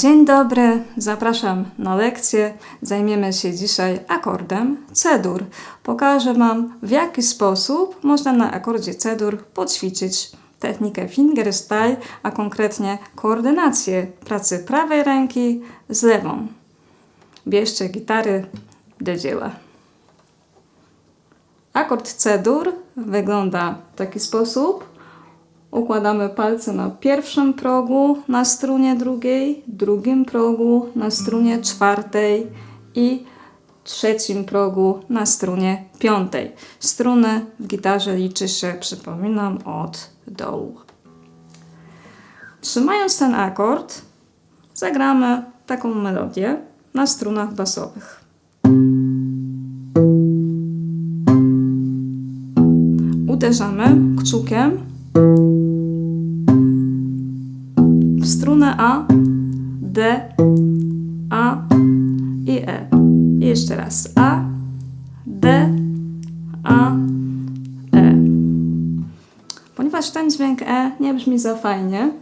Dzień dobry, zapraszam na lekcję. Zajmiemy się dzisiaj akordem C-dur. Pokażę Wam, w jaki sposób można na akordzie C-dur poćwiczyć technikę fingerstyle, a konkretnie koordynację pracy prawej ręki z lewą. Bierzcie gitary do dzieła. Akord C-dur wygląda w taki sposób. Układamy palce na pierwszym progu na strunie drugiej, drugim progu na strunie czwartej i trzecim progu na strunie piątej. Struny w gitarze liczy się, przypominam, od dołu. Trzymając ten akord, zagramy taką melodię na strunach basowych. Uderzamy kciukiem strunę A, D, A i E. I jeszcze raz A, D, A, E. Ponieważ ten dźwięk E nie brzmi za fajnie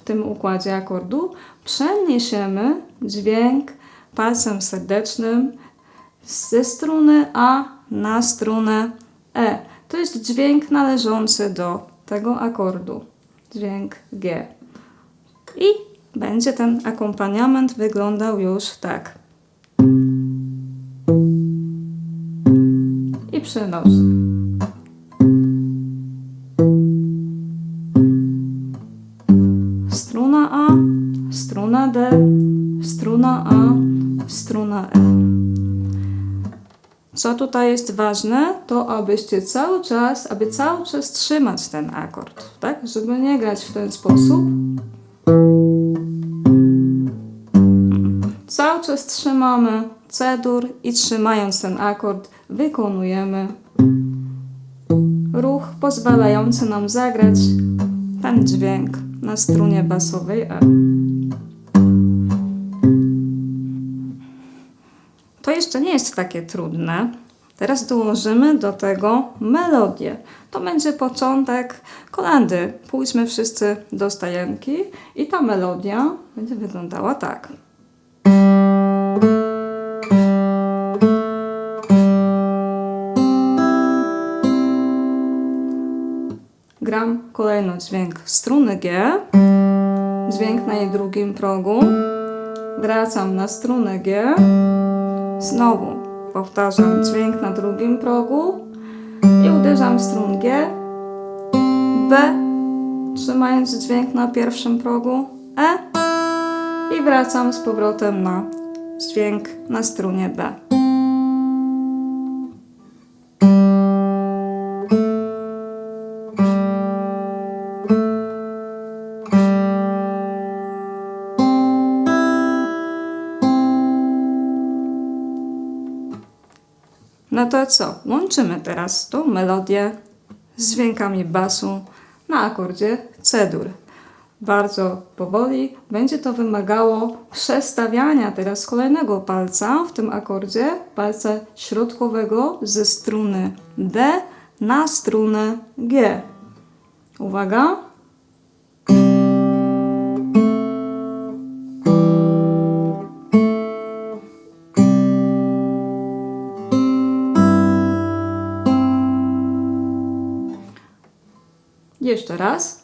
w tym układzie akordu, przeniesiemy dźwięk palcem serdecznym ze struny A na strunę E. To jest dźwięk należący do tego akordu. Dźwięk G. I będzie ten akompaniament wyglądał już tak. I przenoszę. Struna A, struna D, struna A, struna E. Co tutaj jest ważne, to abyście cały czas, aby cały czas trzymać ten akord, tak? Żeby nie grać w ten sposób. Cały czas trzymamy C-dur i trzymając ten akord wykonujemy ruch pozwalający nam zagrać ten dźwięk na strunie basowej E. To jeszcze nie jest takie trudne. Teraz dołożymy do tego melodię. To będzie początek kolendy. Pójdźmy wszyscy do stajenki i ta melodia będzie wyglądała tak. Gram kolejno dźwięk struny G, dźwięk na jej drugim progu, wracam na strunę G, znowu powtarzam dźwięk na drugim progu uderzam w strun G, B, trzymając dźwięk na pierwszym progu, E i wracam z powrotem na dźwięk na strunie B. No to co? Łączymy teraz tą melodię z dźwiękami basu na akordzie C-dur. Bardzo powoli będzie to wymagało przestawiania teraz kolejnego palca w tym akordzie, palca środkowego ze struny D na strunę G. Uwaga. Jeszcze raz.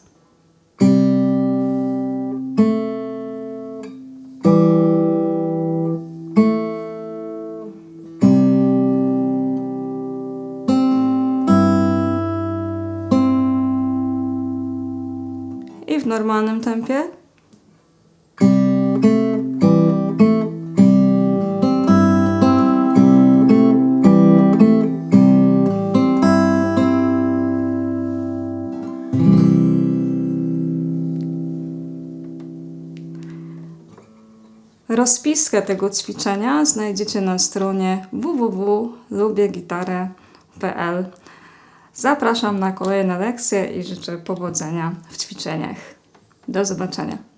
I w normalnym tempie. Rozpiskę tego ćwiczenia znajdziecie na stronie www.lubiegitarę.pl. Zapraszam na kolejne lekcje i życzę powodzenia w ćwiczeniach. Do zobaczenia.